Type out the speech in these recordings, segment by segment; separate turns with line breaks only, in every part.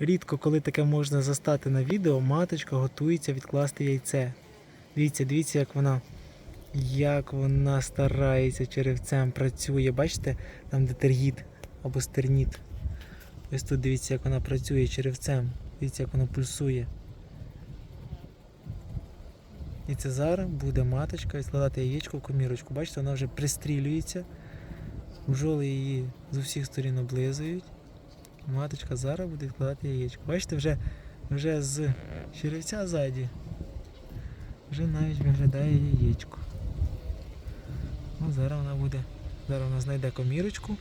Рідко, коли таке можна застати на відео, маточка готується відкласти яйце. Дивіться, дивіться, як вона, як вона старається черевцем, працює. Бачите, там де тергіт або стерніт. Ось тут дивіться, як вона працює черевцем. Дивіться, як воно пульсує. І це зараз буде маточка відкладати яєчко в комірочку. Бачите, вона вже пристрілюється. Бджоли її з усіх сторін облизують. Маточка зараз буде відкладати яєчко. Бачите, вже, вже з черевця ззаді. Вже навіть виглядає яєчко. Ну, зараз вона буде. Зараз вона знайде комірочку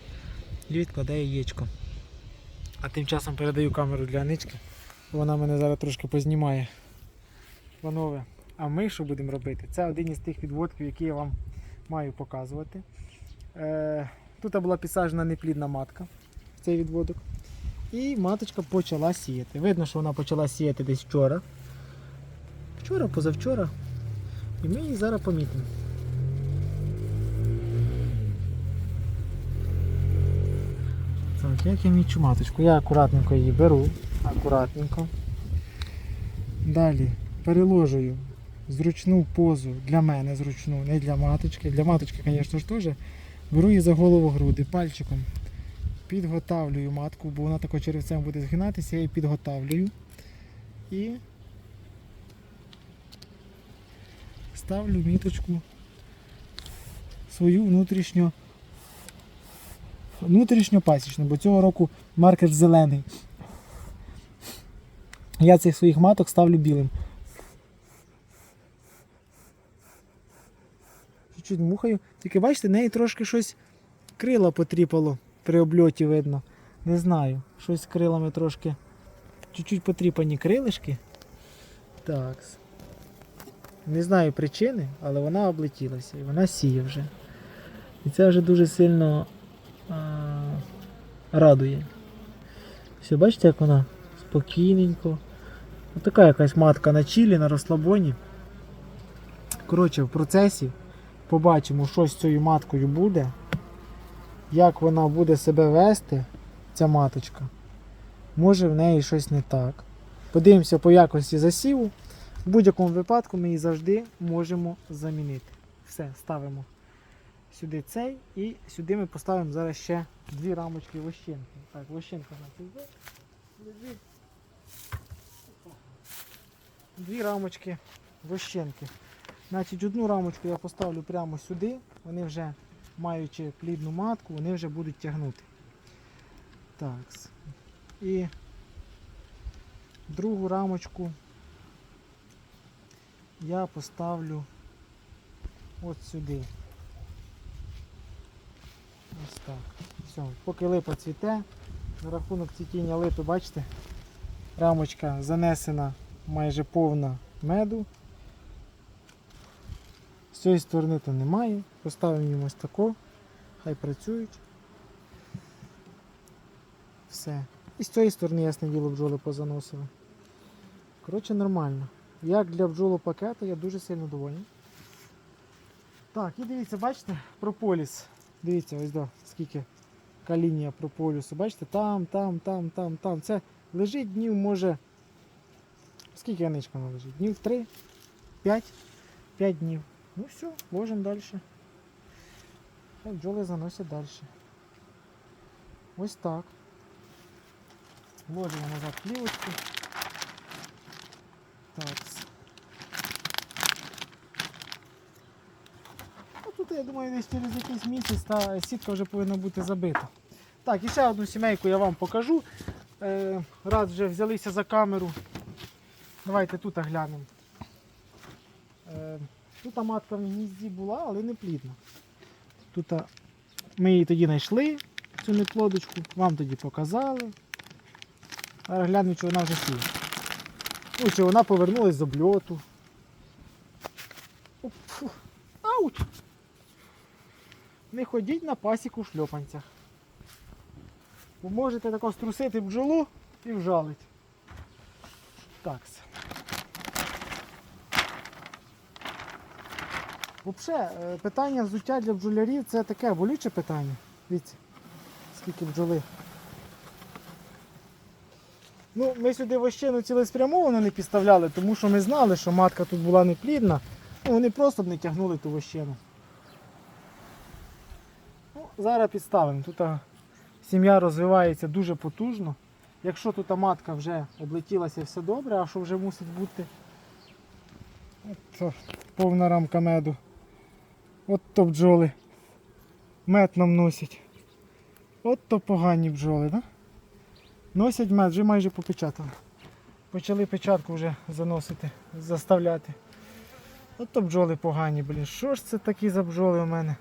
і відкладає яєчко. А тим часом передаю камеру для Анички. Вона мене зараз трошки познімає. Панове, а ми що будемо робити? Це один із тих відводків, які я вам маю показувати. Е, тут була підсаджена неплідна матка в цей відводок. І маточка почала сіяти. Видно, що вона почала сіяти десь вчора. Вчора, позавчора. І ми її зараз помітимо. Так, як я мічу маточку? Я акуратненько її беру. Акуратненько. Далі переложую зручну позу для мене зручну, не для маточки. Для маточки, звісно ж, теж. Беру її за голову груди пальчиком. Підготавлюю матку, бо вона тако черевцем буде згинатися, я її підготавлюю. І ставлю міточку свою внутрішньо внутрішньо пасічну, бо цього року маркер зелений. Я цих своїх маток ставлю білим. Чуть-чуть мухаю. Тільки бачите, неї трошки щось крила потріпало при обльоті видно. Не знаю. Щось з крилами трошки. Чуть-чуть потріпані крилишки. Так. Не знаю причини, але вона облетілася і вона сіє вже. І це вже дуже сильно а, радує. Все, бачите, як вона спокійненько. Така якась матка на чілі, на розслабоні. Коротше, в процесі побачимо, що з цією маткою буде, як вона буде себе вести, ця маточка. Може в неї щось не так. Подивимося по якості засіву. В будь-якому випадку ми її завжди можемо замінити. Все, ставимо сюди цей і сюди ми поставимо зараз ще дві рамочки вощинки. Так, вощинка у нас іде. Дві рамочки вощинки. Значить, одну рамочку я поставлю прямо сюди. Вони вже, маючи плідну матку, вони вже будуть тягнути. Так. І другу рамочку я поставлю от сюди. Ось так. Все, поки липа цвіте, за рахунок цвітіння липи, бачите, рамочка занесена майже повна меду. З цієї сторони то немає. Поставимо їм ось тако, хай працюють. Все. І з цієї сторони, ясне діло, бджоли позаносили. Коротше, нормально. Як для бджолопакету я дуже сильно довольний. Так, і дивіться, бачите, прополіс. Дивіться, ось до скільки калінія прополісу. Бачите, там, там, там, там, там. Це лежить днів, може. Скільки яничка вона лежить? Днів 3, 5, 5 днів. Ну все, ложимо далі. Хай бджоли заносять далі. Ось так. Ложимо назад плівочку. Так. Ну, тут, я думаю, десь через якийсь місяць та сітка вже повинна бути забита. Так, і ще одну сімейку я вам покажу. Е, раз вже взялися за камеру. Давайте тут глянемо. Тут матка в гнізді була, але не плідна. Тут ми її тоді знайшли, цю неплодочку, вам тоді показали. А глянемо, чи вона вже сіє. Ну, чи вона повернулась з обльоту. Ауч! Не ходіть на пасіку в шльопанцях. Бо можете тако струсити бджолу і вжалить. Так. Взагалі, е, питання взуття для бджолярів це таке болюче питання. Дивіться, скільки бджоли. Ну, ми сюди вощину цілеспрямовано не підставляли, тому що ми знали, що матка тут була неплідна. Ну, вони просто б не тягнули ту вощину. Ну, зараз підставимо. Тут сім'я розвивається дуже потужно. Якщо тут матка вже облетілася все добре, а що вже мусить бути? От повна рамка меду. От то бджоли. Мед нам носять. От то погані бджоли? Да? Носять мед, вже майже попечатали. Почали печатку вже заносити, заставляти. От то бджоли погані, блін. Що ж це такі за бджоли у мене?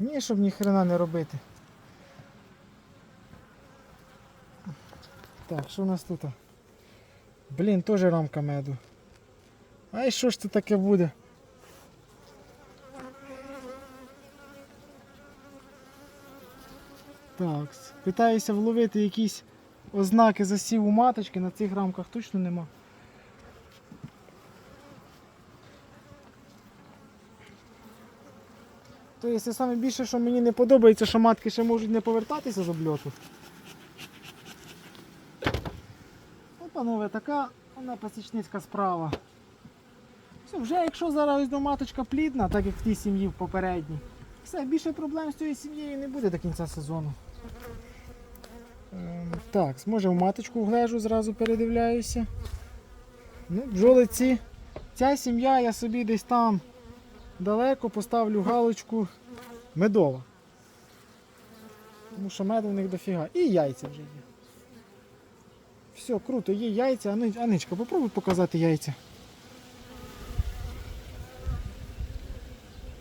Ні, щоб ні хрена не робити. Так, що у нас тут? Блін, теж рамка меду. Ай, що ж це таке буде? Так, питаюся вловити якісь ознаки засіву маточки, на цих рамках точно нема. Тобто саме більше, що мені не подобається, що матки ще можуть не повертатися з обльоту. Ну, панове, така вона пасічницька справа. Все, вже якщо зараз ось маточка плідна, так як в тій сім'ї в попередній, все, більше проблем з цією сім'єю не буде до кінця сезону. Ем, так, може в маточку вглежу, зразу передивляюся. Ну, бджоли ці. Ця сім'я я собі десь там далеко поставлю галочку медова. Тому що меду в них дофіга. І яйця вже є. Все, круто, є яйця. Аничка, попробуй показати яйця.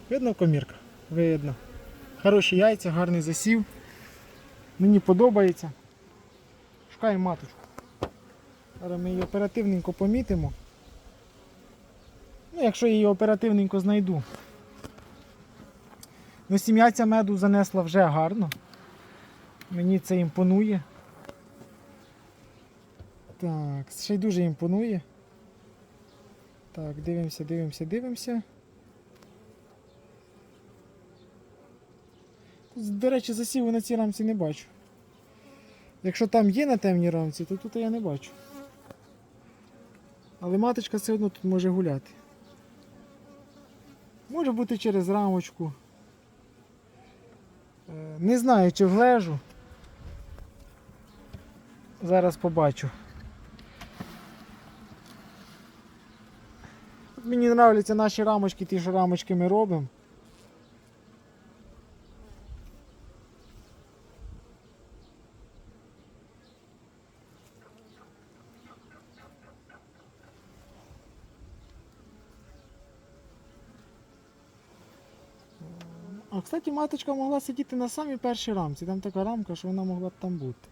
Видно комірка? Видно. Хороші яйця, гарний засів. Мені подобається. Шукаємо маточку. Зараз ми її оперативненько помітимо. Ну, якщо я її оперативненько знайду. Ну, сім'я ця меду занесла вже гарно. Мені це імпонує. Так, ще й дуже імпонує. Так, дивимося, дивимося, дивимося. До речі, засіву на цій рамці не бачу. Якщо там є на темній рамці, то тут я не бачу. Але маточка все одно тут може гуляти. Може бути через рамочку. Е, Не знаю, чи вглежу. Зараз побачу. Мені подобаються наші рамочки, ті, що рамочки ми робимо. А, кстати, маточка могла сидіти на самій першій рамці. Там така рамка, що вона могла б там бути.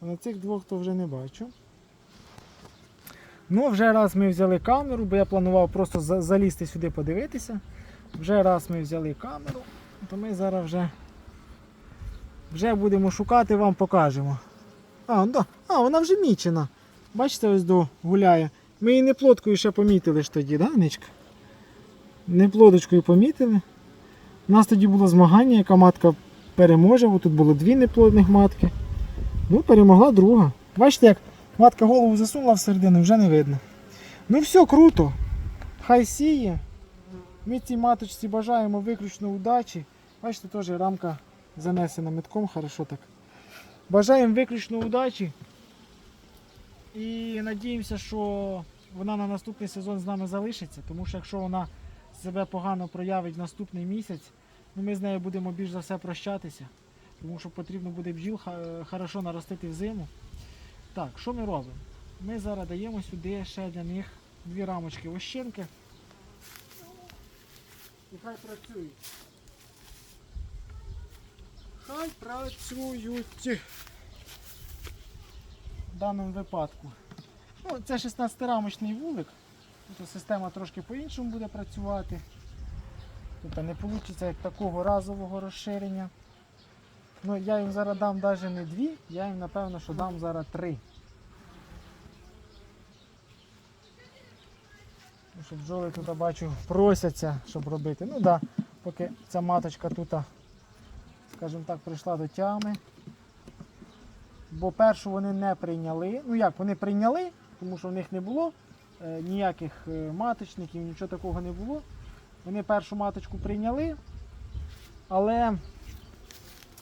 На цих двох то вже не бачу. Ну, вже раз ми взяли камеру, бо я планував просто залізти сюди подивитися. Вже раз ми взяли камеру, то ми зараз вже, вже будемо шукати, вам покажемо. А, да. а вона вже мічена. Бачите, ось до гуляє. Ми її не плоткою ще помітили ж тоді, да, Ничка? Не плодочкою помітили. У нас тоді було змагання, яка матка переможе, бо тут було дві неплодних матки. Ну, перемогла друга. Бачите, як матка голову засунула всередину, вже не видно. Ну все, круто. Хай сіє. Ми цій маточці бажаємо виключно удачі. Бачите, теж рамка занесена метком, хорошо так. Бажаємо виключно удачі. І надіємося, що вона на наступний сезон з нами залишиться, тому що якщо вона себе погано проявить наступний місяць, ну ми з нею будемо більш за все прощатися, тому що потрібно буде бджіл хорошо наростити в зиму. Так, що ми робимо? Ми зараз даємо сюди ще для них дві рамочки вощенки. І хай працюють. Хай працюють. В даному випадку. Ну, це 16-рамочний вулик. Тут система трошки по-іншому буде працювати. Тут не вийде як такого разового розширення. Ну, я їм зараз дам навіть не дві, я їм напевно, що дам зараз три. Щоб бджоли тут бачу просяться, щоб робити. Ну так, да, поки ця маточка тут, скажімо так, прийшла до тями. бо першу вони не прийняли. Ну як, вони прийняли, тому що в них не було ніяких е, маточників, нічого такого не було. Вони першу маточку прийняли, але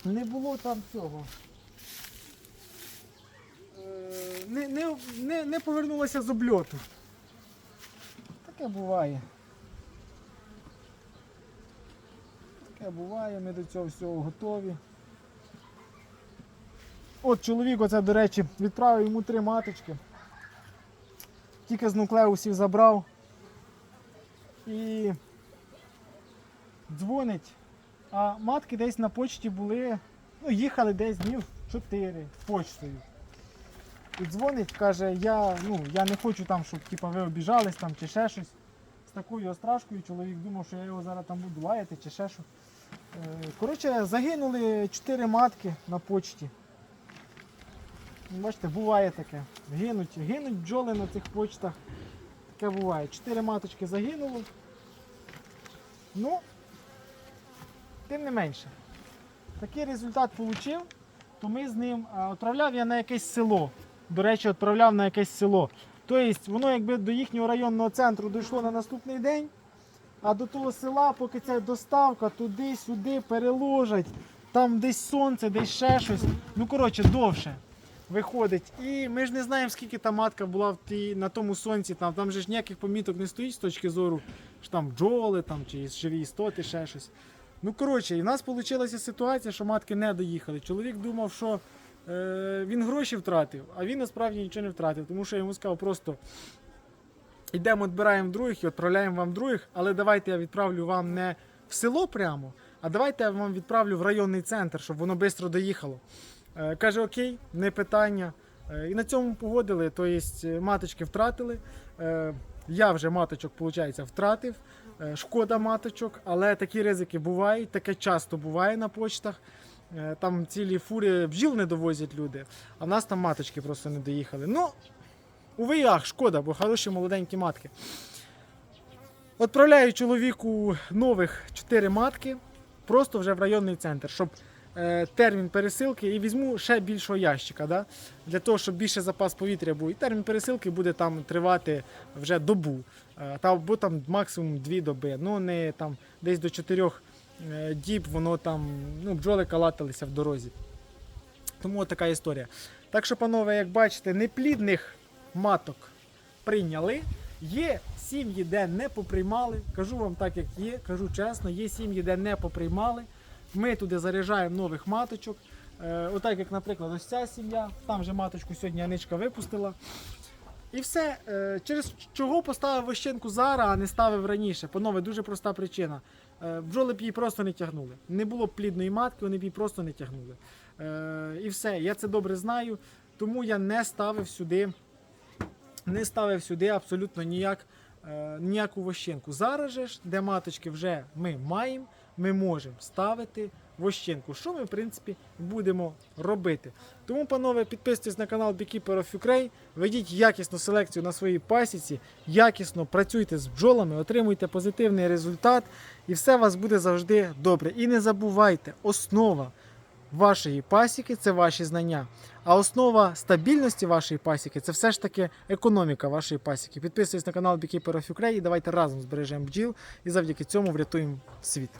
не було там цього. Е, Не, не, не, не повернулося з обльоту. Таке буває. Таке буває, ми до цього всього готові. От чоловік, оце, до речі, відправив йому три маточки. Тільки з нуклеусів забрав. І дзвонить. А матки десь на почті були, ну, їхали десь днів 4 почтою. І дзвонить, каже, я, ну, я не хочу там, щоб типа, ви обіжались там чи ще щось. З такою острашкою чоловік думав, що я його зараз там буду лаяти чи ще що. Е, Коротше, загинули 4 матки на почті. Бачите, буває таке. Гинуть, гинуть бджоли на цих почтах. Таке буває. Чотири маточки загинуло. Ну, тим не менше. Такий результат отримав, то ми з ним а, відправляв я на якесь село. До речі, відправляв на якесь село. Тобто воно якби до їхнього районного центру дійшло на наступний день, а до того села, поки ця доставка туди-сюди переложать, там десь сонце, десь ще щось. Ну, коротше, довше виходить. І ми ж не знаємо, скільки та матка була в тій, на тому сонці. Там, там же ж ніяких поміток не стоїть з точки зору, що там бджоли там, чи живі істоти, ще щось. Ну, коротше, і в нас вийшла ситуація, що матки не доїхали. Чоловік думав, що е, він гроші втратив, а він насправді нічого не втратив, тому що я йому сказав просто. Йдемо, відбираємо других і відправляємо вам других, але давайте я відправлю вам не в село прямо, а давайте я вам відправлю в районний центр, щоб воно швидко доїхало. Е, Каже, окей, не питання. Е, І на цьому погодили. Тобто маточки втратили. Я вже маточок, виходить, втратив. Шкода маточок, але такі ризики бувають, таке часто буває на почтах. Там цілі фури бджіл не довозять люди, а в нас там маточки просто не доїхали. Ну, уви і ах, шкода, бо хороші молоденькі матки. Відправляю чоловіку нових 4 матки просто вже в районний центр, щоб термін пересилки і візьму ще більшого ящика, да? для того, щоб більше запас повітря був. І термін пересилки буде там тривати вже добу, е, або там максимум 2 доби. Ну не там десь до 4 е, діб воно там, ну, бджоли калаталися в дорозі. Тому така історія. Так що, панове, як бачите, неплідних маток прийняли. Є сім'ї, де не поприймали. Кажу вам так, як є, кажу чесно, є сім'ї, де не поприймали. Ми туди заряджаємо нових маточок. Е, отак, як, наприклад, ось ця сім'я, там же маточку сьогодні Аничка випустила. І все. Е, через чого поставив вощенку зараз, а не ставив раніше? Панове, дуже проста причина. Е, бджоли б її просто не тягнули. Не було б плідної матки, вони б її просто не тягнули. Е, і все. Я це добре знаю, тому я не ставив сюди не ставив сюди абсолютно ніяк, е, ніяку вощенку. Зараз же ж, де маточки вже ми маємо, ми можемо ставити вощенку, що ми, в принципі, будемо робити. Тому, панове, підписуйтесь на канал Beekeeper of Ukraine, ведіть якісну селекцію на своїй пасіці, якісно працюйте з бджолами, отримуйте позитивний результат, і все у вас буде завжди добре. І не забувайте, основа вашої пасіки це ваші знання. А основа стабільності вашої пасіки це все ж таки економіка вашої пасіки. Підписуйтесь на канал Beekeeper of Ukraine і давайте разом збережемо бджіл і завдяки цьому врятуємо світ.